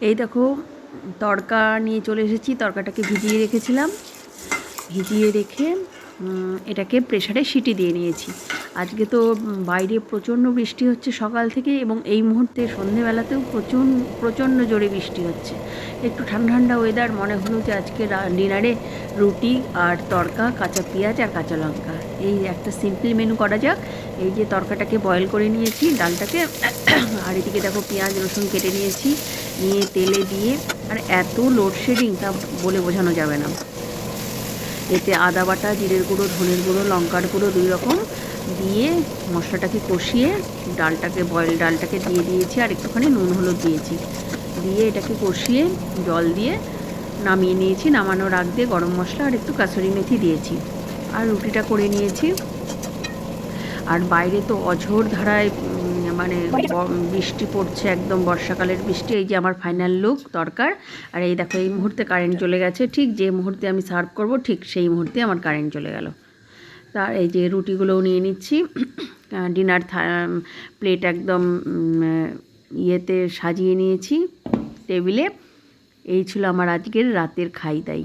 এই দেখো তড়কা নিয়ে চলে এসেছি তড়কাটাকে ভিজিয়ে রেখেছিলাম। ভিজিয়ে রেখে এটাকে প্রেশারে সিটি দিয়ে নিয়েছি। আজকে তো বাইরে প্রচণ্ড বৃষ্টি হচ্ছে সকাল থেকে এবং এই মুহূর্তে সন্ধেবেলাতেও প্রচুর প্রচণ্ড জোরে বৃষ্টি হচ্ছে। একটু ঠান্ডা ঠান্ডা ওয়েদার মনে হলো যে আজকে ডিনারে রুটি আর তড়কা, কাঁচা পেঁয়াজ আর কাঁচা লঙ্কা। এই একটা সিম্পল মেনু করা যাক। এই যে তরকাটাকে বয়েল করে নিয়েছি, ডালটাকে। আর এদিকে দেখো পেঁয়াজ, রসুন কেটে নিয়েছি। নিয়ে তেলে দিয়ে আর এত লোডশেডিং তা বলে বোঝানো যাবে না। এতে আদা বাটা, জিরের গুঁড়ো, ধনের গুঁড়ো, লঙ্কার গুঁড়ো দুই রকম দিয়ে মশলাটাকে কষিয়ে ডালটাকে বয়েল ডালটাকে দিয়ে দিয়েছি আর একটুখানি নুন, হলুদ দিয়েছি। দিয়ে এটাকে কষিয়ে জল দিয়ে নামিয়ে নিয়েছি, নামানোর আগ দিয়ে গরম মশলা আর একটু কাসুরি মেথি দিয়েছি। আর রুটিটা করে নিয়েছি। আর বাইরে তো অঝোর ধারায় মানে বৃষ্টি পড়ছে একদম বর্ষাকালের বৃষ্টি, এই যে আমার ফাইনাল লুক দরকার। আর এই দেখো, এই মুহূর্তে কারেন্ট চলে গেছে, ঠিক যে মুহূর্তে আমি সার্ভ করব, ঠিক সেই মুহূর্তে আমার কারেন্ট চলে গেল। তার এই যে রুটিগুলোও নিয়ে নিচ্ছি ডিনার প্লেট একদম ইয়েতে সাজিয়ে নিয়েছি টেবিলে এই ছিল আমার আজকের রাতের খাই দাই